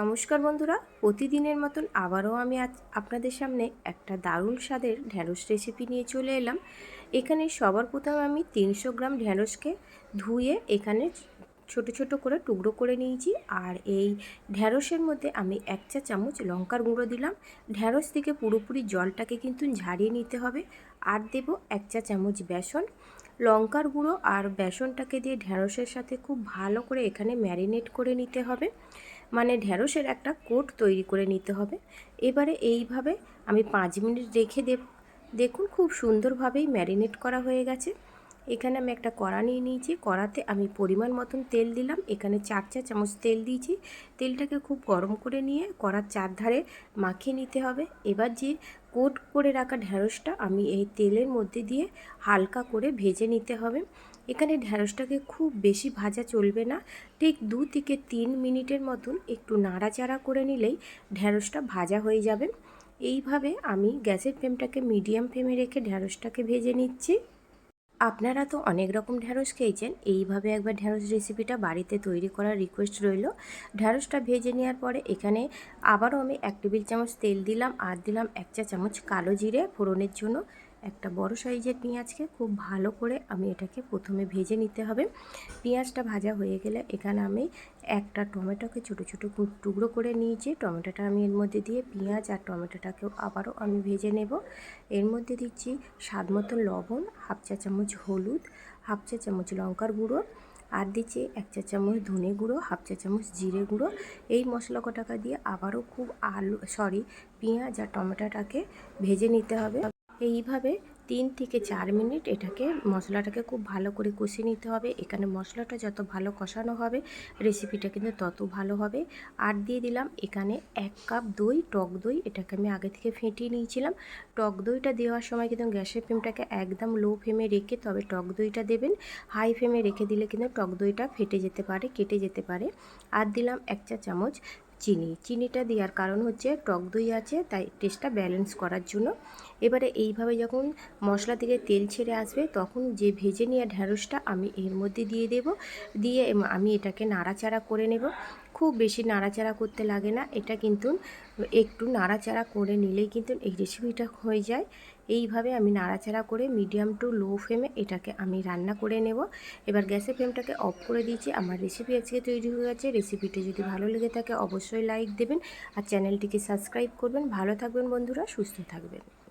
নমস্কার বন্ধুরা, প্রতিদিনের মতন আবারও আমি আজ আপনাদের সামনে একটা দারুণ স্বাদের ঢ্যাঁড়স রেসিপি নিয়ে চলে এলাম। এখানে সবার প্রথমে আমি তিনশো গ্রাম ঢ্যাঁড়সকে ধুয়ে এখানে ছোট ছোট করে টুকরো করে নিয়েছি। আর এই ঢ্যাঁড়সের মধ্যে আমি এক চা চামচ লঙ্কার গুঁড়ো দিলাম। ঢ্যাঁড়স থেকে পুরোপুরি জলটাকে কিন্তু ঝাড়িয়ে নিতে হবে। আর দেব এক চা চামচ বেসন। লঙ্কার গুঁড়ো আর বেসনটাকে দিয়ে ঢ্যাঁড়সের সাথে খুব ভালো করে এখানে ম্যারিনেট করে নিতে হবে। মানে ঢ্যাঁড়সের একটা কোট তৈরি করে নিতে হবে। এবারে এইভাবে আমি পাঁচ মিনিট রেখে দেব। দেখুন খুব সুন্দরভাবেই ম্যারিনেট করা হয়ে গেছে। এখানে আমি একটা কড়া নিয়ে নিয়েছি। কড়াতে আমি পরিমাণ মতন তেল দিলাম। এখানে চার চা চামচ তেল দিয়েছি। তেলটাকে খুব গরম করে নিয়ে কড়ার চারধারে মাখিয়ে নিতে হবে। এবার যে কোট করে রাখা ঢ্যাঁড়সটা আমি এই তেলের মধ্যে দিয়ে হালকা করে ভেজে নিতে হবে। এখানে ঢ্যাঁড়সটাকে খুব বেশি ভাজা চলবে না। ঠিক দু থেকে তিন মিনিটের মতন একটু নাড়াচাড়া করে নিলেই ঢ্যাঁড়সটা ভাজা হয়ে যাবে। এইভাবে আমি গ্যাসের ফ্লেমটাকে মিডিয়াম ফ্লেমে রেখে ঢ্যাঁড়সটাকে ভেজে নিচ্ছি। আপনারা তো অনেক রকম ঢ্যাঁড়স খেয়েছেন, এইভাবে একবার ঢ্যাঁড়স রেসিপিটা বাড়িতে তৈরি করার রিকোয়েস্ট রইল। ঢ্যাঁড়সটা ভেজে নেওয়ার পরে এখানে আবারও আমি এক টেবিল চামচ তেল দিলাম, আর দিলাম এক চা চামচ কালো জিরে ফোড়নের জন্য। একটা বড় সাইজের পেঁয়াজকে খুব ভালো করে আমি এটাকে প্রথমে ভেজে নিতে হবে। পেঁয়াজটা ভাজা হয়ে গেলে এখানে আমি একটা টমেটোকে ছোটো ছোটো টুকরো করে নিয়েছি। টমেটোটা আমি এর মধ্যে দিয়ে পেঁয়াজ আর টমেটোটাকেও আবারও আমি ভেজে নেব। এর মধ্যে দিচ্ছি স্বাদ মতো লবণ, হাফ চা চামচ হলুদ, হাফ চা চামচ লঙ্কার গুঁড়ো আর দিচ্ছি এক চা চামচ ধনে গুঁড়ো, হাফ চা চামচ জিরে গুঁড়ো। এই মশলা কটাকা দিয়ে আবারও খুব আলু সরি পেঁয়াজ আর টমেটোটাকে ভেজে নিতে হবে। এইভাবে তিন থেকে চার মিনিট এটাকে মশলাটাকে খুব ভালো করে কষিয়ে নিতে হবে। এখানে মশলাটা যত ভালো কষানো হবে রেসিপিটা কিন্তু তত ভালো হবে। আর দিয়ে দিলাম এখানে এক কাপ দই, টক দই। এটাকে আমি আগে থেকে ফেটিয়ে নিয়েছিলাম। টক দইটা দেওয়ার সময় কিন্তু গ্যাসের ফ্লেমটাকে একদম লো ফ্লেমে রেখে তবে টক দইটা দেবেন। হাই ফ্লেমে রেখে দিলে কিন্তু টক দইটা ফেটে যেতে পারে, কেটে যেতে পারে। আর দিলাম এক চা চামচ চিনি। চিনিটা দেওয়ার কারণ হচ্ছে টক দই আছে, তাই টেস্টটা ব্যালেন্স করার জন্য। এবারে এইভাবে যখন মশলা থেকে তেল ছেড়ে আসবে, তখন যে ভেজে নেওয়া ঢ্যাঁড়সটা আমি এর মধ্যে দিয়ে দেব। দিয়ে আমি এটাকে নাড়াচাড়া করে নেব। খুব বেশি নাড়াচাড়া করতে লাগে না। এটা কিন্তু একটু নাড়াচাড়া করে নিলেই কিন্তু এই রেসিপিটা হয়ে যায়। এইভাবে আমি নাড়াচাড়া করে মিডিয়াম টু লো ফ্লেমে এটাকে আমি রান্না করে নেব। এবার গ্যাসের ফ্লেমটাকে অফ করে দিয়েছি। আমার রেসিপি আজকে তৈরি হয়ে গেছে। রেসিপিটা যদি ভালো লেগে থাকে অবশ্যই লাইক দেবেন। আর চ্যানেলটিকে সাবস্ক্রাইব করবেন। ভালো থাকবেন বন্ধুরা, সুস্থ থাকবেন।